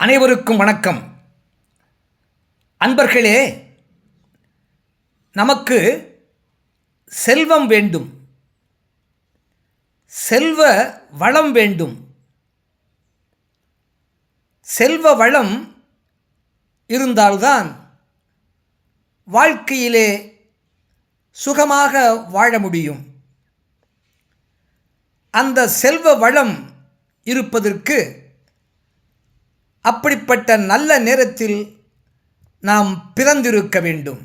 அனைவருக்கும் வணக்கம். அன்பர்களே நமக்கு செல்வம் வேண்டும். செல்வ வளம் வேண்டும். செல்வ வளம் இருந்தால்தான் வாழ்க்கையிலே சுகமாக வாழ முடியும். அந்த செல்வ வளம் இருப்பதற்கு அப்படிப்பட்ட நல்ல நேரத்தில் நாம் பிறந்திருக்க வேண்டும்.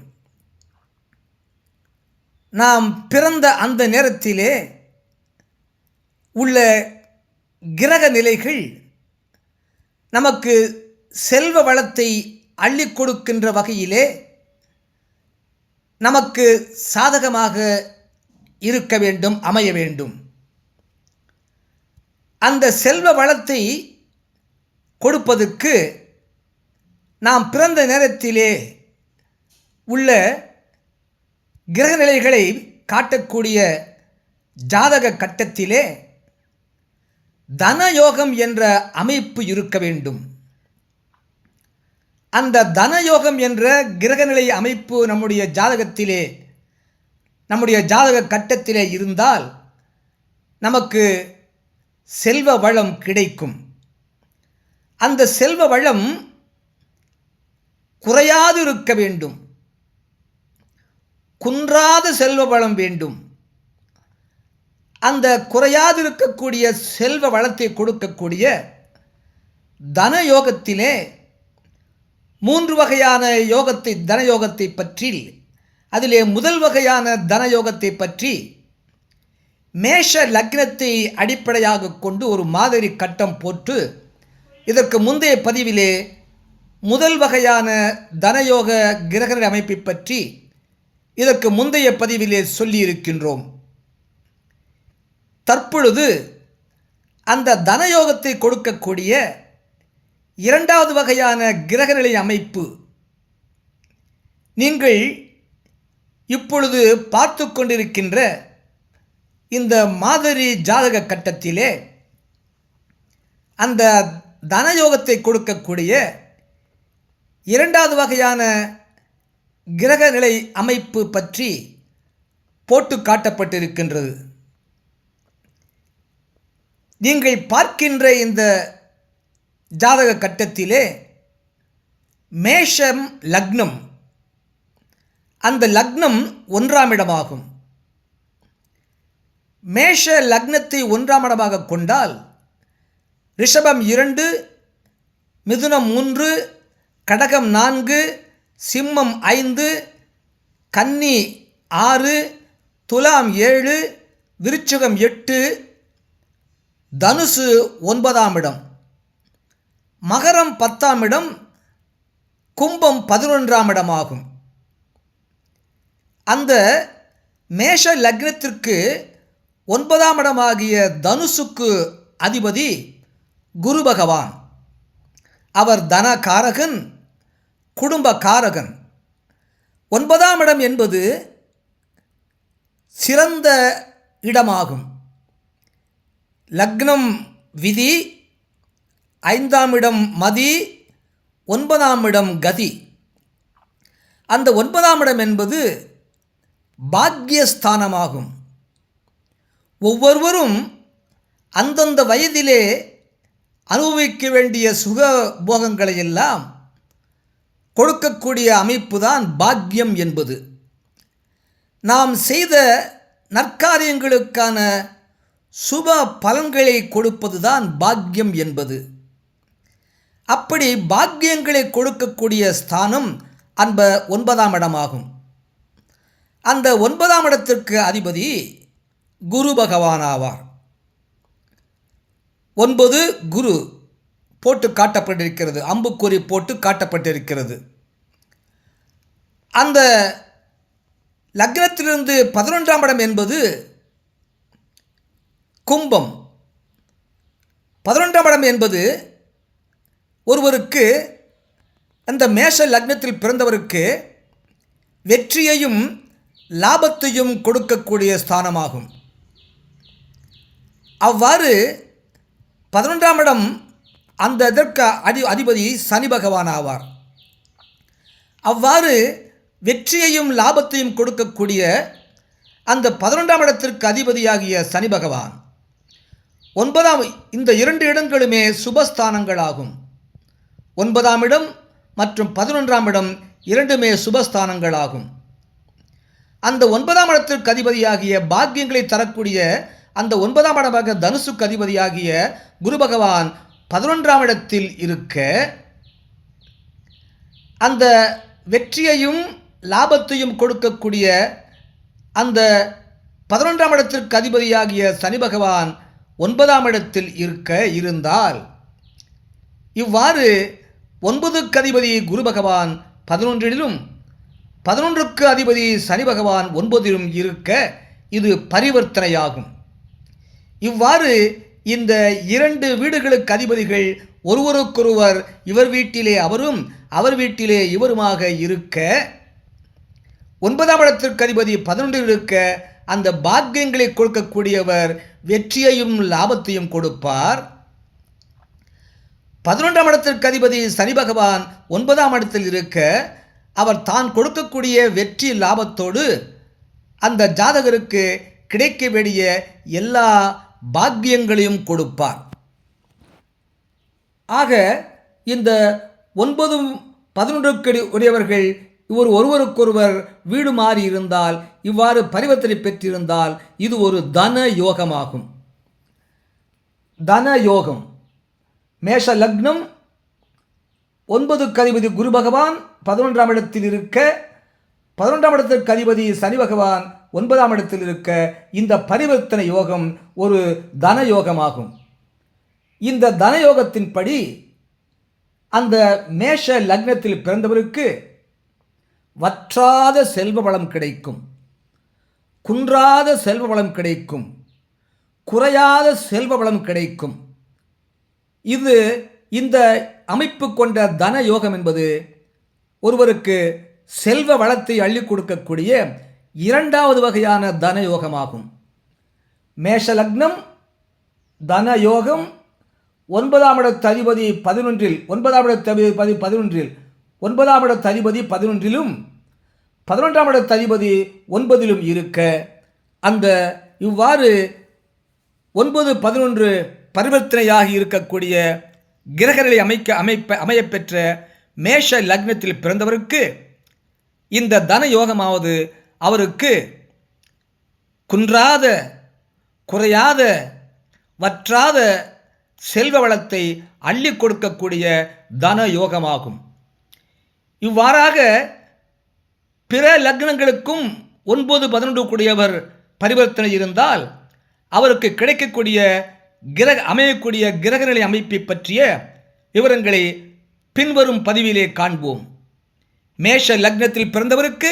நாம் பிறந்த அந்த நேரத்திலே உள்ள கிரக நிலைகள் நமக்கு செல்வ வளத்தை அள்ளி கொடுக்கின்ற வகையிலே நமக்கு சாதகமாக இருக்க வேண்டும் அமைய வேண்டும். அந்த செல்வ வளத்தை கொடுப்பதற்கு நாம் பிறந்த நேரத்திலே உள்ள கிரகநிலைகளை காட்டக்கூடிய ஜாதக கட்டத்திலே தனயோகம் என்ற அமைப்பு இருக்க வேண்டும். அந்த தனயோகம் என்ற கிரகநிலை அமைப்பு நம்முடைய ஜாதகத்திலே நம்முடைய ஜாதக கட்டத்திலே இருந்தால் நமக்கு செல்வ வளம் கிடைக்கும். அந்த செல்வ வளம் குறையாது இருக்க வேண்டும். குன்றாத செல்வ வளம் வேண்டும். அந்த குறையாது இருக்கக்கூடிய செல்வ வளத்தை கொடுக்கக்கூடிய தன யோகத்திலே மூன்று வகையான யோகத்தை தனயோகத்தை பற்றி அதிலே முதல் வகையான தனயோகத்தை பற்றி மேஷ லக்னத்தை அடிப்படையாக கொண்டு ஒரு மாதிரி கட்டம் போட்டு இதற்கு முந்தைய பதிவிலே முதல் வகையான தனயோக கிரகண அமைப்பை பற்றி இதற்கு முந்தைய பதிவிலே சொல்லியிருக்கின்றோம். தற்பொழுது அந்த தனயோகத்தை கொடுக்கக்கூடிய இரண்டாவது வகையான கிரகநிலை அமைப்பு. நீங்கள் இப்பொழுது பார்த்து கொண்டிருக்கின்ற இந்த மாதிரி ஜாதக கட்டத்திலே அந்த தனயோகத்தை கொடுக்கக்கூடிய இரண்டாவது வகையான கிரகநிலை அமைப்பு பற்றி போட்டு காட்டப்பட்டிருக்கின்றது. நீங்கள் பார்க்கின்ற இந்த ஜாதக கட்டத்திலே மேஷம் லக்னம். அந்த லக்னம் ஒன்றாம் இடமாகும். மேஷ லக்னத்தை ஒன்றாம் இடமாக கொண்டால் ரிஷபம் இரண்டு மிதுனம் மூன்று கடகம் நான்கு சிம்மம் ஐந்து கன்னி ஆறு துலாம் ஏழு விருச்சிகம் எட்டு தனுசு ஒன்பதாம் இடம். மகரம் பத்தாம் இடம் கும்பம் பதினொன்றாம் இடமாகும். அந்த மேஷ லக்னத்திற்கு ஒன்பதாம் இடமாகிய தனுசுக்கு அதிபதி குரு பகவான். அவர் தனகாரகன் குடும்பகாரகன். ஒன்பதாம் இடம் என்பது சிறந்த இடமாகும். லக்னம் விதி ஐந்தாம் இடம் மதி ஒன்பதாம் இடம் கதி. அந்த ஒன்பதாம் இடம் என்பது பாக்யஸ்தானமாகும். ஒவ்வொருவரும் அந்தந்த வயதிலே அனுபவிக்க வேண்டிய சுக போகங்களை எல்லாம் கொடுக்கக்கூடிய அமைப்பு தான் பாக்கியம் என்பது. நாம் செய்த நற்காரியங்களுக்கான சுப பலன்களை கொடுப்பது தான் பாக்கியம் என்பது. அப்படி பாக்கியங்களை கொடுக்கக்கூடிய ஸ்தானம் அந்த ஒன்பதாம் இடமாகும். அந்த ஒன்பதாம் இடத்திற்கு அதிபதி குரு பகவான் ஆவார். ஒன்பது குரு போட்டு காட்டப்பட்டிருக்கிறது அம்புக்குறி போட்டு காட்டப்பட்டிருக்கிறது. அந்த லக்னத்திலிருந்து பதினொன்றாம் இடம் என்பது கும்பம். பதினொன்றாம் இடம் என்பது ஒருவருக்கு அந்த மேஷ லக்னத்தில் பிறந்தவருக்கு வெற்றியையும் லாபத்தையும் கொடுக்கக்கூடிய ஸ்தானமாகும். அவ்வாறு பதினொன்றாம் இடம் அந்த இதற்கு அதி அதிபதி சனி பகவான் ஆவார். அவ்வாறு வெற்றியையும் லாபத்தையும் கொடுக்கக்கூடிய அந்த பதினொன்றாம் இடத்திற்கு அதிபதியாகிய சனி பகவான். ஒன்பதாம் இந்த இரண்டு இடங்களுமே சுபஸ்தானங்களாகும். ஒன்பதாம் இடம் மற்றும் பதினொன்றாம் இடம் இரண்டுமே சுபஸ்தானங்களாகும். அந்த ஒன்பதாம் இடத்திற்கு அதிபதியாகிய பாக்கியங்களை தரக்கூடிய அந்த ஒன்பதாம் இடமாக தனுசுக்கு அதிபதியாகிய குரு பகவான் பதினொன்றாம் இடத்தில் இருக்க அந்த வெற்றியையும் லாபத்தையும் கொடுக்கக்கூடிய அந்த பதினொன்றாம் இடத்திற்கு அதிபதியாகிய சனி பகவான் ஒன்பதாம் இடத்தில் இருக்க இருந்தால் இவ்வாறு ஒன்பதுக்கு அதிபதி குரு பகவான் பதினொன்றிலும் பதினொன்றுக்கு அதிபதி சனி பகவான் ஒன்பதிலும் இருக்க இது பரிவர்த்தனையாகும். இவ்வாறு இந்த இரண்டு வீடுகளுக்கு அதிபதிகள் ஒருவருக்கொருவர் இவர் வீட்டிலே அவரும் அவர் வீட்டிலே இவருமாக இருக்க ஒன்பதாம் இடத்திற்கு அதிபதி பதினொன்றில் இருக்க அந்த பாக்கியங்களை கொடுக்கக்கூடியவர் வெற்றியையும் லாபத்தையும் கொடுப்பார். பதினொன்றாம் இடத்திற்கு அதிபதி சனி பகவான் ஒன்பதாம் இடத்தில் இருக்க அவர் தான் கொடுக்கக்கூடிய வெற்றி லாபத்தோடு அந்த ஜாதகருக்கு கிடைக்க வேண்டிய எல்லா பாக்கியங்களையும் கொடுப்பார். ஆக இந்த ஒன்பதும் பதினொன்றுக்கு உடையவர்கள் இவர் ஒருவருக்கொருவர் வீடு மாறி இருந்தால் இவ்வாறு பரிவர்த்தனை பெற்றிருந்தால் இது ஒரு தன யோகமாகும். தன யோகம். மேஷ லக்னம் ஒன்பது கதிபதி குரு பகவான் பதினொன்றாம் இடத்தில் இருக்க பதினொன்றாம் இடத்திற்கு அதிபதி சனி பகவான் ஒன்பதாம் இடத்தில் இருக்க இந்த பரிவர்த்தனை யோகம் ஒரு தன யோகமாகும். இந்த தன யோகத்தின்படி அந்த மேஷ லக்னத்தில் பிறந்தவருக்கு வற்றாத செல்வ வளம் கிடைக்கும். குன்றாத செல்வ வளம் கிடைக்கும். குறையாத செல்வ வளம் கிடைக்கும். இது இந்த அமைப்பு கொண்ட தன யோகம் என்பது ஒருவருக்கு செல்வ வளத்தை அள்ளி கொடுக்கக்கூடிய இரண்டாவது வகையான தன யோகமாகும் மேஷ லக்னம் தன யோகம் ஒன்பதாம் இடத்து அதிபதி பதினொன்றில் ஒன்பதாம் இடத்து பதி பதினொன்றில் ஒன்பதாம் இடத்து அதிபதி பதினொன்றிலும் பதினொன்றாம் இடத்து அதிபதி ஒன்பதிலும் இருக்க அந்த இவ்வாறு ஒன்பது பதினொன்று பரிவர்த்தனையாகி இருக்கக்கூடிய கிரகங்களை அமைக்க அமைப்ப அமையப்பெற்ற மேஷ லக்னத்தில் பிறந்தவருக்கு இந்த தன யோகமாவது அவருக்கு குன்றாத குறையாத வற்றாத செல்வ வளத்தை அள்ளி கொடுக்கக்கூடிய தன யோகமாகும். இவ்வாறாக பிற லக்னங்களுக்கும் ஒன்பது பதினொன்று கூடியவர் பரிவர்த்தனை இருந்தால் அவருக்கு கிடைக்கக்கூடிய கிரக அமையக்கூடிய கிரகநிலை அமைப்பை பற்றிய விவரங்களை பின்வரும் பதிவிலே காண்போம். மேஷ லக்னத்தில் பிறந்தவருக்கு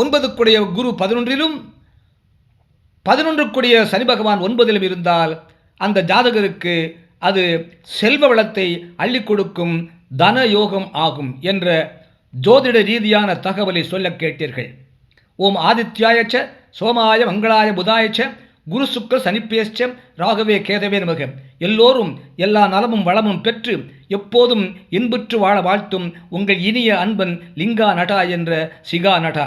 ஒன்பதுக்குடைய குரு பதினொன்றிலும் பதினொன்றுக்குடைய சனி பகவான் ஒன்பதிலும் இருந்தால் அந்த ஜாதகருக்கு அது செல்வ வளத்தை அள்ளி கொடுக்கும் தன யோகம் ஆகும் என்ற ஜோதிட ரீதியான தகவலை சொல்ல கேட்டீர்கள். ஓம் ஆதித்யாயச்ச சோமாய மங்களாய புதாயச்ச குரு சுக்கர் சனிப்பேச்சம் ராகவே கேதவே நமக. எல்லோரும் எல்லா நலமும் வளமும் பெற்று எப்போதும் இன்புற்று வாழ வாழ்த்தும் உங்கள் இனிய அன்பன் லிங்கா நடா என்ற சிகா நடா